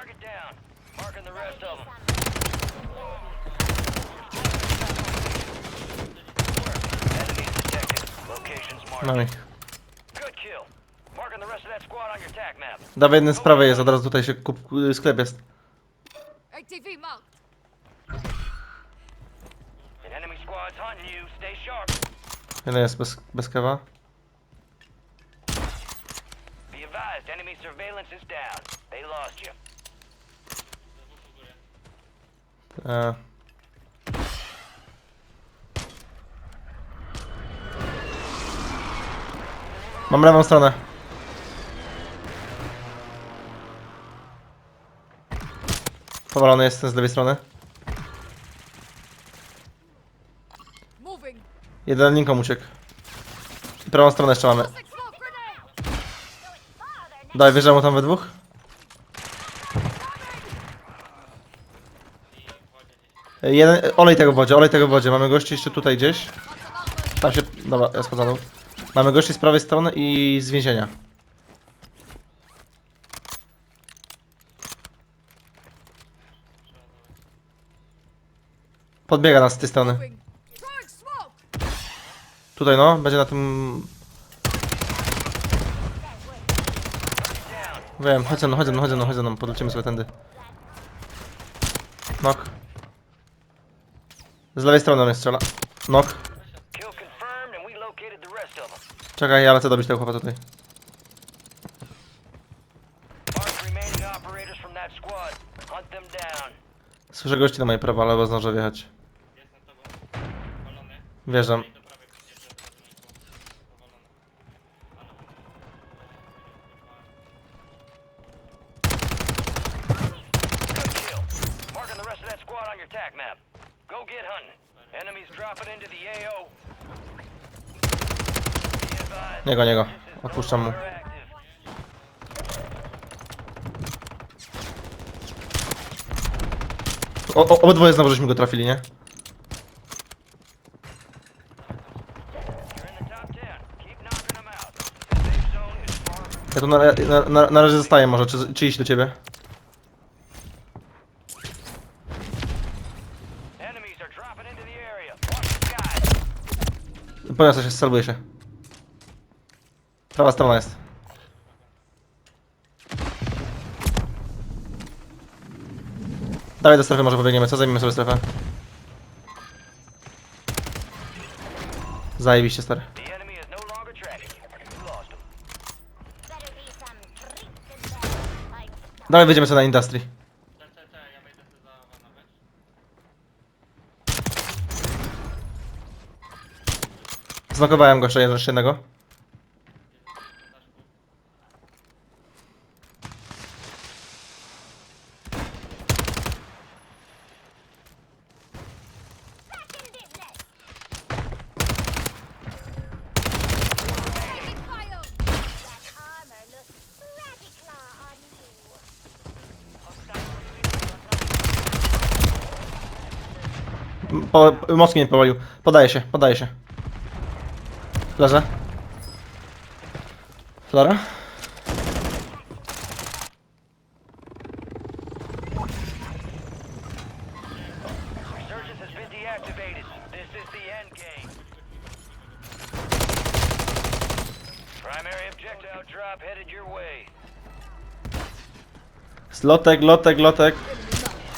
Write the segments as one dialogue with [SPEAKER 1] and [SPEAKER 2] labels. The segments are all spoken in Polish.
[SPEAKER 1] Target down. Marking the rest of them. Enemies detected. Locations marked. Ich.
[SPEAKER 2] Dawaj jeden z prawej jest, od razu tutaj się kup, y, sklep jest.
[SPEAKER 3] ATV
[SPEAKER 2] Jeden jest bez, bez kawa.
[SPEAKER 1] Be advised, enemy surveillance is down. They lost you.
[SPEAKER 2] E. Mam lewą stronę. Powalony jest ten z lewej strony. Jeden linką uciekł. I prawą stronę jeszcze mamy. Daj, wjeżdżam mu tam we dwóch. Jeden, olej tego w wodzie, olej tego w wodzie. Mamy gości jeszcze tutaj gdzieś. Tam się, dobra, ja dół. Mamy gości z prawej strony i z więzienia. Podbiega nas z tej strony. Tutaj no, będzie na tym... Wiem, chodź ze chodź ze mną, chodź ze mną, chodź ze mną, podlecimy sobie tędy. Nok. Z lewej strony do mnie strzela. Nok. Czekaj, ja lecę dobić tego chłopa tutaj. Słyszę gości na mojej prawej, ale chyba zdążę wjechać. Wjeżdżam.
[SPEAKER 1] Good kill. Marking the rest of that squad on your attack map. Go get hunting. Enemies dropping into the AO.
[SPEAKER 2] Niego, niego. Odpuszczam mu. O, o, obydwoje znowu żeśmy go trafili, nie?
[SPEAKER 1] You're in the top 10. Keep knocking them out. The safe zone is far
[SPEAKER 2] Ja tu na, na, na, na razie zostaję może, czy, czy iść do ciebie?
[SPEAKER 1] Enemies are dropping into the area. Watch the skies.
[SPEAKER 2] Poniosę się, salbuję się. Prawa strona jest. Dawaj do strefy, może pobiegniemy. Co? Zajmijmy sobie strefę. Zajebiście, stary.
[SPEAKER 1] The enemy is no longer tracking you. Lost
[SPEAKER 2] Dalej wyjdziemy sobie na industry. Znokowałem go jeszcze jeden- jeszcze jednego.
[SPEAKER 4] back in business.
[SPEAKER 3] Taking fire.
[SPEAKER 4] That armor looks radical on you.
[SPEAKER 2] M- Po, mocniej powalił. Podaje się, podaje się. Leżę. Flora?
[SPEAKER 1] Resurgence has been deactivated. This is the end game. Primary objective drop headed your way.
[SPEAKER 2] Lotek, lotek, lotek.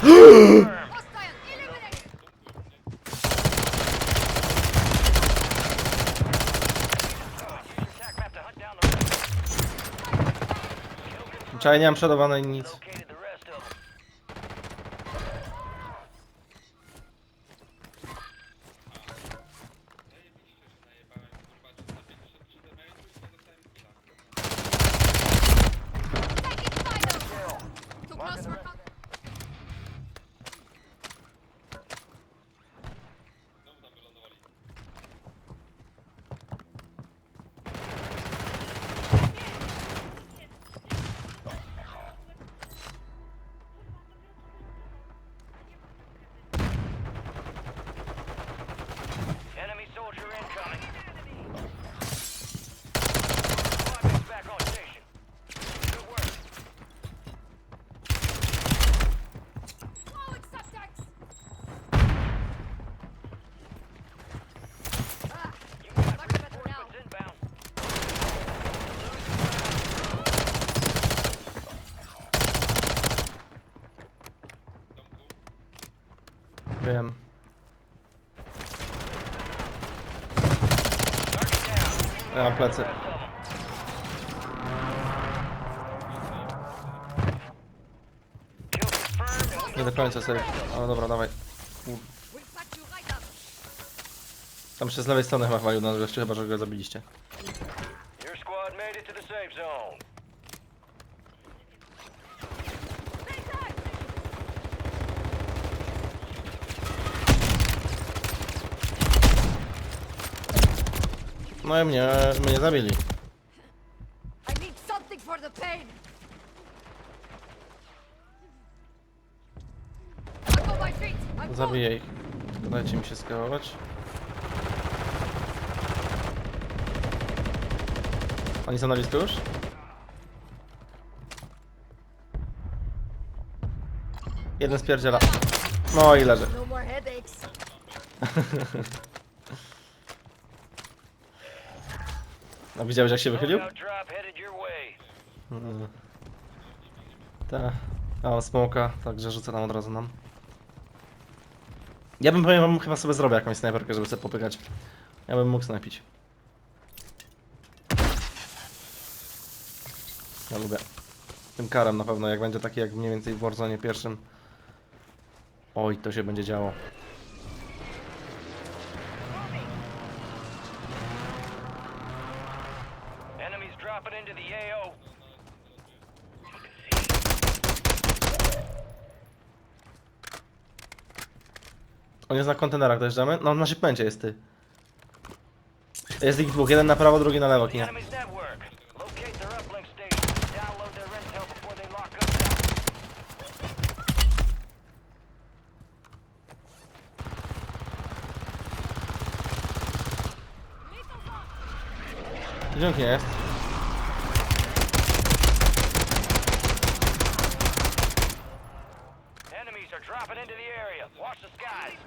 [SPEAKER 1] Confirmed.
[SPEAKER 3] Hostile eliminated.
[SPEAKER 1] Use your attack map to hunt down the
[SPEAKER 2] Czekaj, nie mam przodowanej nic. Plecy. Nie do końca sobie. Ale dobra, dawaj. Tam się z lewej strony chyba chwalił nas gościu, chyba że go zabiliście.
[SPEAKER 1] Your squad made it to the safe zone.
[SPEAKER 3] Stay tight.
[SPEAKER 2] No i mnie, mnie zabili.
[SPEAKER 3] I need something for the pain.
[SPEAKER 2] Zabiję ich. Dajcie mi się skałować. Oni są na listę już? Jeden spierdziela. No i leży. A widziałeś jak się wychylił?
[SPEAKER 1] Loadout drop headed your way.
[SPEAKER 2] Mm. Tak. A smoka, także rzucę tam od razu nam. Ja bym powiem wam chyba sobie zrobię jakąś snajperkę, żeby sobie popykać. Ja bym mógł snajpić. Ja lubię. Tym karem na pewno, jak będzie taki jak mniej więcej w Warzone pierwszym. Oj, to się będzie działo.
[SPEAKER 1] Enemies dropping into the AO.
[SPEAKER 2] On jest na kontenerach, dojeżdżamy? No na shipmencie jest ty. Jest ich dwóch, jeden na prawo, drugi na lewo,
[SPEAKER 1] The
[SPEAKER 2] kinie.
[SPEAKER 1] enemy's network. Locate their uplink station. Download their intel before they lock us down.
[SPEAKER 2] Gdzie on jest?
[SPEAKER 1] Enemies are dropping into the area. Watch the skies.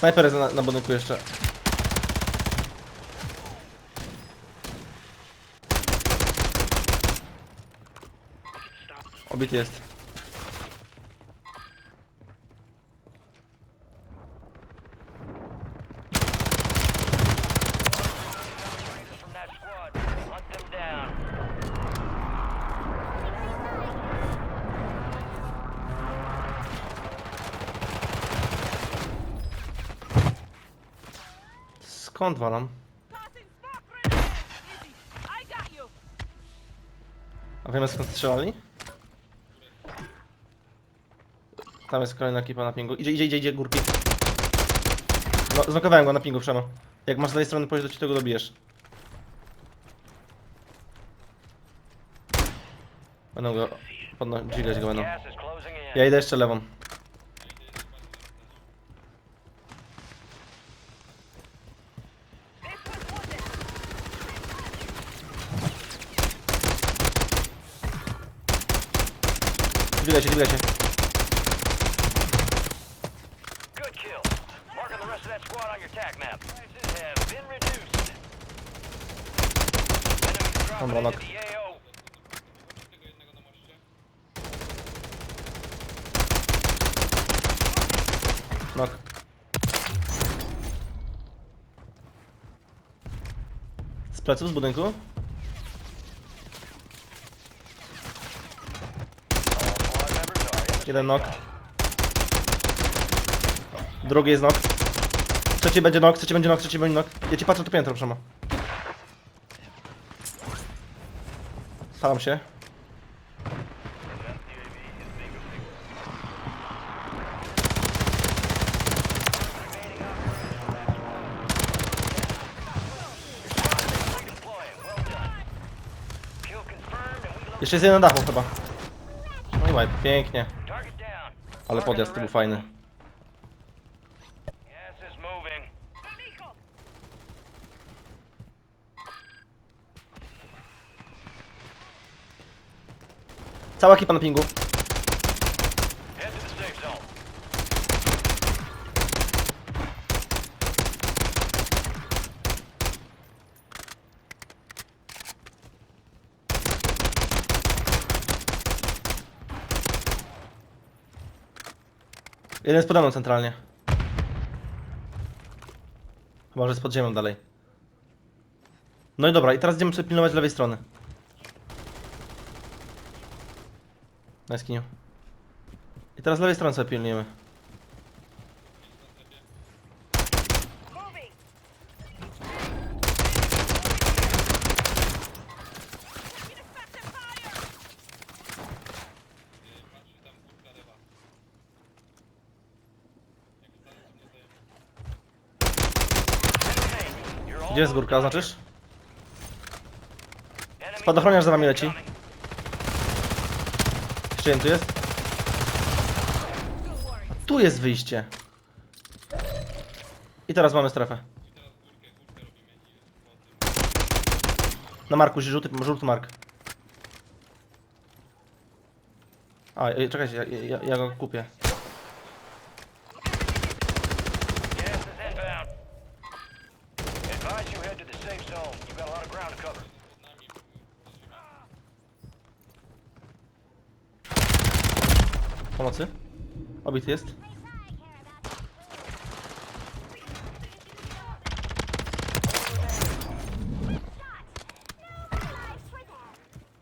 [SPEAKER 2] Snajper jest na, na budynku jeszcze. Obity jest.
[SPEAKER 3] You.
[SPEAKER 2] A wiemy skąd strzelali? Tam jest kolejna ekipa na pingu. Idzie, idzie, idzie, idzie, górki. No, zlokowałem go na pingu, Przemo. Jak masz z tej strony pójść, to ci tego dobijesz. Będą go podno- go będą. Ja idę jeszcze lewą. Dźwigaj się, dźwigaj się.
[SPEAKER 1] Good kill. Marking the rest of that squad on your tac map. Have been reduced. Enemies dropping
[SPEAKER 2] Dobra,
[SPEAKER 1] into
[SPEAKER 2] knock.
[SPEAKER 1] the AO.
[SPEAKER 2] Nok. Z pleców, z budynku? Jeden nok. Drugi jest nok. Trzeci będzie nok, trzeci będzie nok, trzeci będzie nok. Ja ci patrzę to piętro, Przemo. Palam się. Jeszcze jest jeden dachu chyba. No i pięknie. Ale podjazd to był fajny.
[SPEAKER 1] Gas is moving.
[SPEAKER 2] Cała ekipa na pingu.
[SPEAKER 1] Head to the safe zone.
[SPEAKER 2] Jeden jest pode mną centralnie. Chyba, że jest pod ziemią dalej. No i dobra, i teraz idziemy sobie pilnować lewej strony. Na jaskiniu. I teraz lewej strony sobie pilnujemy.
[SPEAKER 3] Moving. Get effective fire.
[SPEAKER 1] You're all
[SPEAKER 2] Gdzie jest górka, oznaczysz?
[SPEAKER 1] Enemy
[SPEAKER 2] Spadochroniarz za wami leci. Jeszcze jeden tu jest. Tu jest wyjście. I teraz mamy strefę. Na marku, żółty, żółty mark. A, ej, czekajcie, ja, ja, ja go kupię.
[SPEAKER 1] Gas is inbound. Advise you head to the safe zone. You've got a lot of ground to cover.
[SPEAKER 2] Pomocy? Obity jest.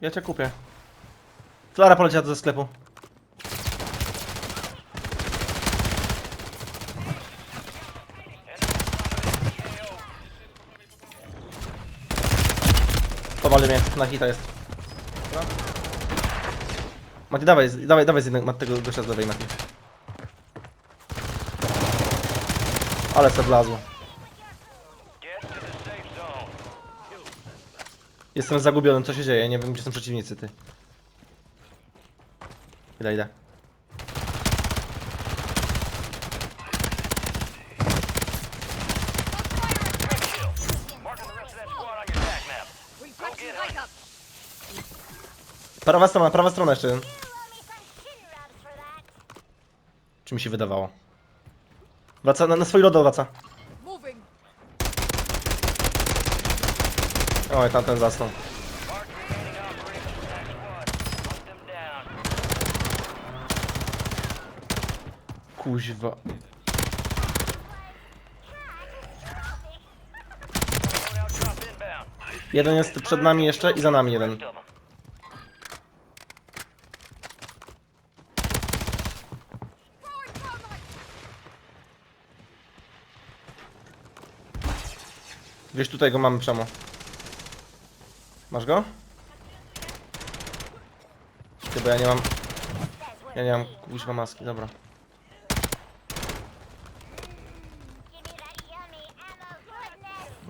[SPEAKER 2] Ja cię kupię. Flara poleciała ze sklepu. Powali mnie, na hita jest. Mati, dawaj, dawaj, dawaj z jednego, tego gościa z lewej, Mati. Ale se wlazło. Jestem zagubiony, co się dzieje, nie wiem gdzie są przeciwnicy, ty. Idę, idę. Prawa strona, prawa strona jeszcze. Czy mi się wydawało? Wraca, na, na swój lodo wraca. Oj, tamten zasnął. Kuźwa. Jeden jest przed nami jeszcze i za nami jeden.
[SPEAKER 1] Rest of 'em.
[SPEAKER 3] Forward carbine.
[SPEAKER 2] Gdzieś tutaj go mamy przemo. Masz go? Ty, bo ja nie mam... Ja nie mam kuźwa maski, dobra.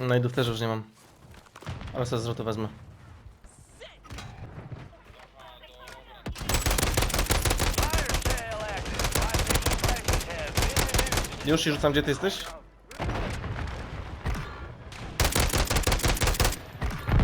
[SPEAKER 2] No i też już nie mam. Ale sobie zwrotu wezmę. Już ci rzucam, gdzie ty jesteś?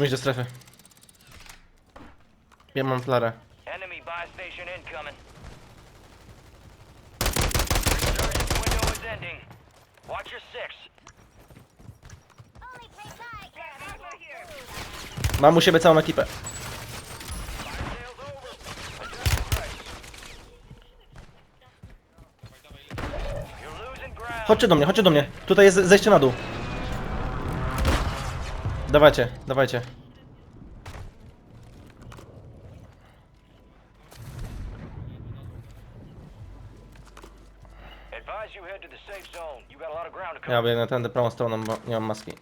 [SPEAKER 2] Musimy iść do strefy. Ja mam flarę.
[SPEAKER 1] Enemy buy station incoming. Resurgence window is ending. Watch your six.
[SPEAKER 4] Only place I care about is food.
[SPEAKER 2] Mam u siebie całą ekipę.
[SPEAKER 1] Fire sale's over. Adjust the price. You're losing ground.
[SPEAKER 2] Chodźcie do mnie, chodźcie do mnie. Tutaj jest zejście na dół.
[SPEAKER 1] To cover.
[SPEAKER 2] Ja biegnę tędy prawą stroną, bo nie mam maski.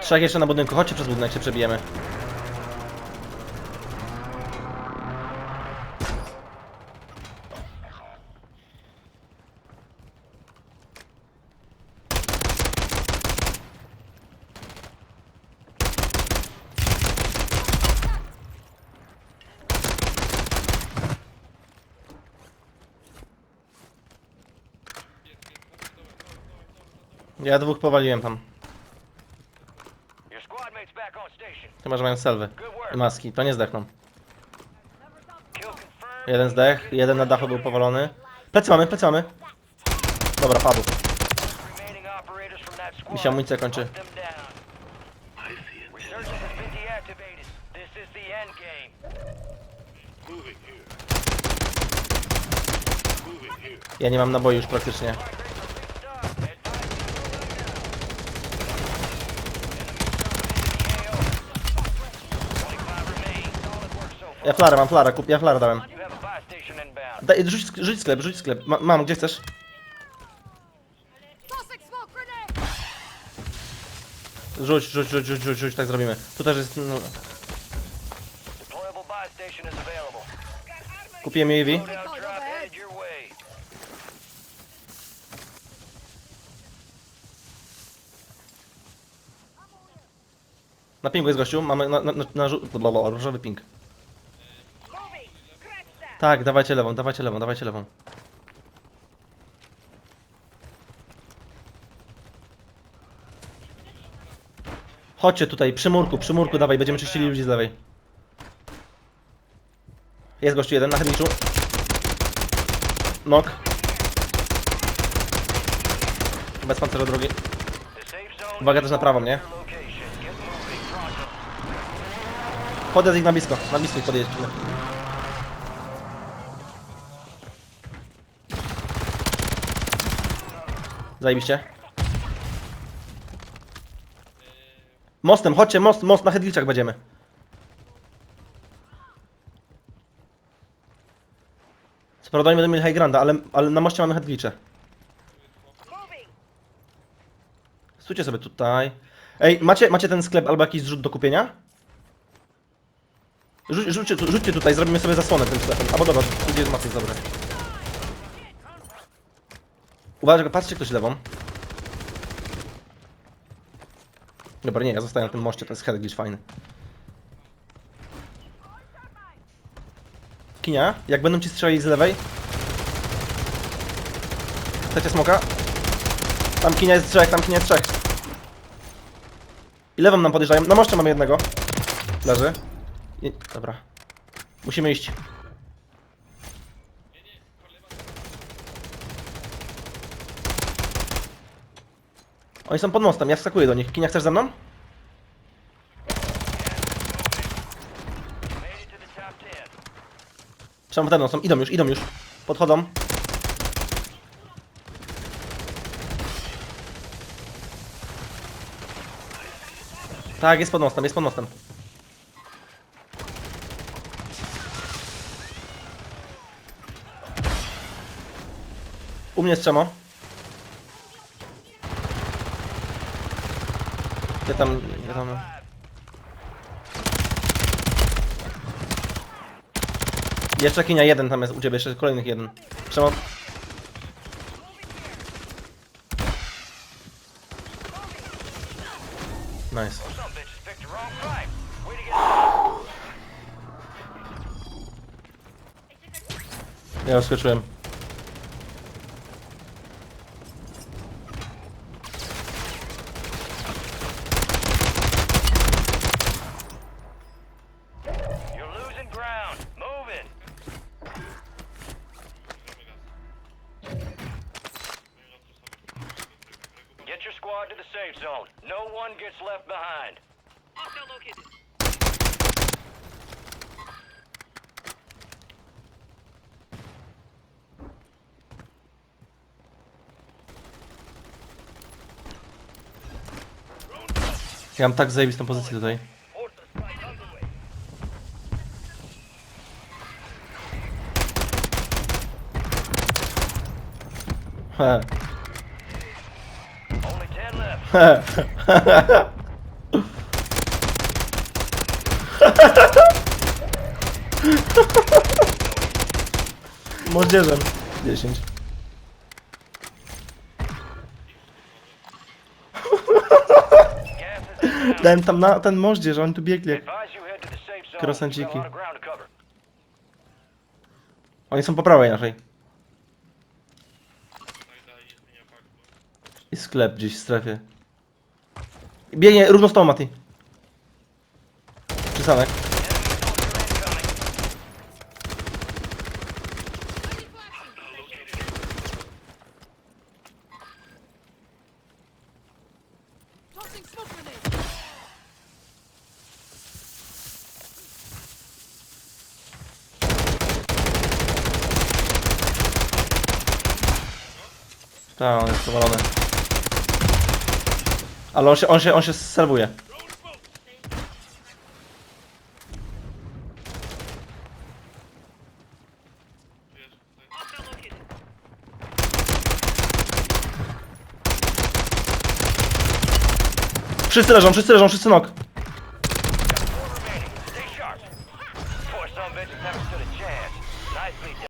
[SPEAKER 2] Trzech jeszcze na budynku, chodźcie przez budynek, się przebijemy. Ja dwóch powaliłem tam.
[SPEAKER 1] Your squad mates back on station.
[SPEAKER 2] Chyba, że mają selwy i maski. To nie zdechną.
[SPEAKER 1] Kill confirmed.
[SPEAKER 2] Jeden zdech, jeden na dachu był powalony. Plecy mamy, plecy mamy. Dobra, padł.
[SPEAKER 1] Remaining operators from that squad.
[SPEAKER 2] Mi się amunicja kończy.
[SPEAKER 1] Hunt them down. Resurgence has been deactivated. This is the end game.
[SPEAKER 2] Ja nie mam naboi już praktycznie. Ja flarę mam, flarę, kup, ja flarę dałem. Daj, rzuć, rzuć sklep, rzuć sklep. Ma, mam, gdzie chcesz? Rzuć, rzuć, rzuć, rzuć, rzuć, rzuć, tak zrobimy. Tu też jest, no, kupiłem UAV. Na pingu jest gościu, mamy na, na, na, na blablabla, różowy ping. Tak, dawajcie lewą, dawajcie lewą, dawajcie lewą. Chodźcie tutaj, przy murku, przy murku, dawaj, będziemy czyścili ludzi z lewej. Jest gościu jeden na chemiczu. Nok. Bez
[SPEAKER 1] safe zone
[SPEAKER 2] Uwaga też na prawą, nie? Podjazd ich na blisko, na blisko ich podjeźdźmy. Zajebiście. Mostem, chodźcie, most, most, na Hedliczach będziemy. Co prawda nie będę mieli high granda, ale, ale na moście mamy Hedlicze. Stójcie sobie tutaj. Ej, macie, macie ten sklep albo jakiś zrzut do kupienia? Rzuć, rzućcie, rzućcie tutaj, zrobimy sobie zasłonę tym sklepem. Albo dobra, tu jest Maciej, dobra. Uważaj, patrzcie ktoś lewą. Dobra, nie, ja zostaję na tym moście, ten head gdzieś fajny. Kinia, jak będą ci strzelali z lewej. Chcecie smoka? Tam kinia jest trzech, tam kinia jest trzech. I lewą nam podjeżdżają. Na moście mamy jednego. Leży. I, dobra. Musimy iść. Oni są pod mostem, ja wskakuję do nich. Kinia, chcesz ze mną?
[SPEAKER 1] 10.
[SPEAKER 2] Przede mną są, idą już, idą już. Podchodzą. Tak, jest pod mostem, jest pod mostem. U mnie jest czemo. Gdzie tam, gdzie tam... Jeszcze kinia jeden tam jest u ciebie, jeszcze kolejnych jeden. Przemo... Nice.
[SPEAKER 1] Some bitches safe zone. No one gets left behind.
[SPEAKER 2] Ja mam tak zajebistą pozycję tutaj. He.
[SPEAKER 1] Only 10 left.
[SPEAKER 2] Moździerzem. 10.
[SPEAKER 1] Gas is inbound.
[SPEAKER 2] Dałem tam na ten moździerz, oni tu biegli.
[SPEAKER 1] cover.
[SPEAKER 2] Oni są po prawej naszej. I sklep gdzieś w strefie. Biegnie równo z tą, Mati. Przysanek. Tak, on jest powalony. Ale on się, on się, on się serwuje. Wszyscy leżą, wszyscy leżą, wszyscy nok.